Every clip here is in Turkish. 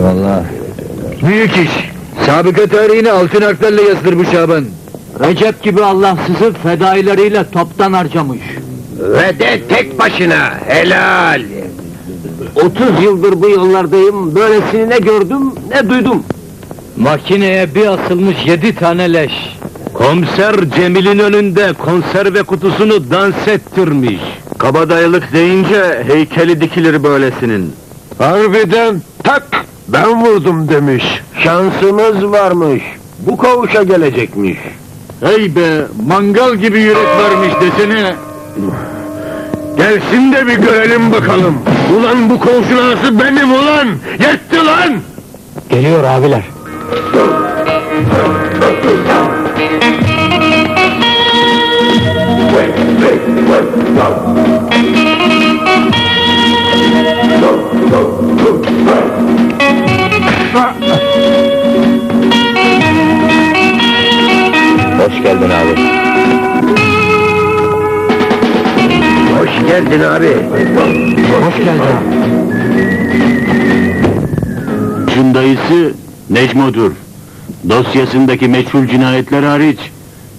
Eyvallah. Büyük iş. Sabıka tarihini altın harflerle yazdır bu Şaban. Recep gibi Allahsızı fedaileriyle toptan harcamış. Ve de tek başına helal. 30 yıldır bu yollardayım, böylesini ne gördüm ne duydum. Makineye bir asılmış yedi tane leş. Komiser Cemil'in önünde konserve kutusunu dans ettirmiş. Kabadayılık deyince heykeli dikilir böylesinin. Harbiden tak ben vurdum demiş. Şansımız varmış. Bu kavuşa gelecekmiş. Hey be, mangal gibi yürek varmış desene. Gelsin de bir görelim bakalım. Ulan bu koğuşun ağası benim ulan. Yetti lan. Geliyor abiler. Hoş geldin abi. Hoş geldin abi. Hoş geldin. Şun dayısı Necmo'dur. Dosyasındaki meçhul cinayetler hariç,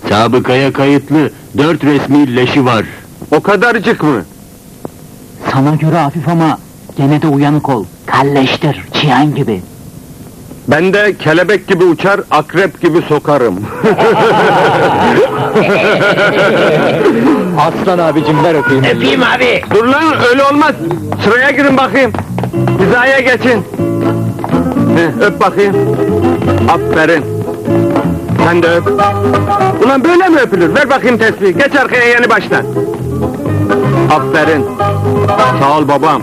sabıkaya kayıtlı dört resmi leşi var. O kadarcık mı? Sana göre hafif ama gene de uyanık ol. Kalleştir, çiyan gibi. Ben de kelebek gibi uçar, akrep gibi sokarım. Aslan abicim ver öpeyim. Öpeyim abi. Dur lan öyle olmaz. Sıraya girin bakayım. Hizaya geçin. Heh, öp bakayım. Aferin. Sen de öp. Ulan böyle mi öpülür? Ver bakayım tesbihi. Geç arkaya yeni baştan. Aferin. Sağ ol babam.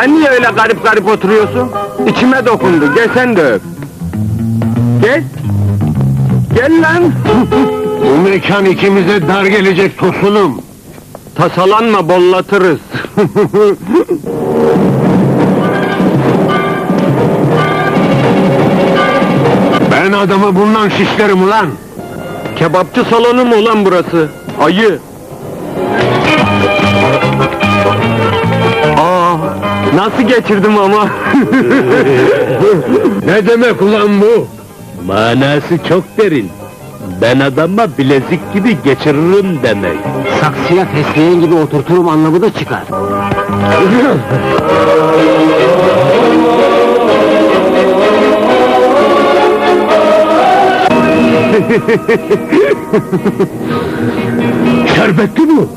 Sen niye öyle garip garip oturuyorsun? İçime dokundu. Gel sen de öp. Gel. Gel lan. Bu mekan ikimize dar gelecek tosunum. Tasalanma bollatırız. Ben adamı bundan şişlerim ulan. Kebapçı salonu mu ulan burası? Ayı. Nasıl geçirdim ama? Ne demek ulan bu? Manası çok derin. Ben adama bilezik gibi geçiririm demek. Saksıya fesleğen gibi oturturum anlamı da çıkar. Şerbetli bu.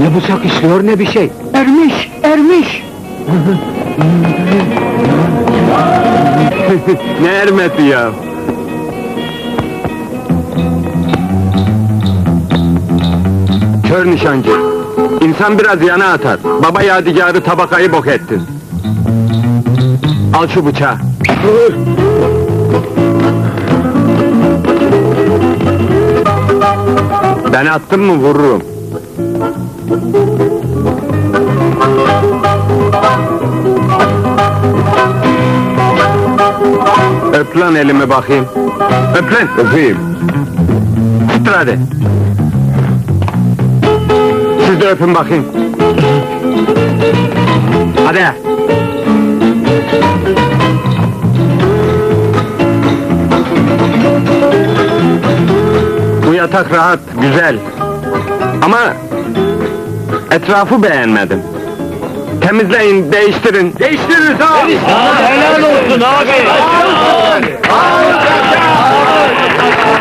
Ne bıçak işliyor ne bir şey. Ermiş, ermiş. ne ermeti ya? Kör nişancı. İnsan biraz yana atar. Baba yadigarı tabakayı bok ettin. Al şu bıçağı. Ben attım mı vururum. Öp lan elimi bakayım. Öp lan. Öpeyim. Tuttur hadi. Siz de öpün bakayım. Hadi. Bu yatak rahat, güzel. Ama etrafı beğenmedim. Temizleyin, değiştirin. Değiştiririz ha. Helal Nagel! Auf den Nagel! Auf den Nagel!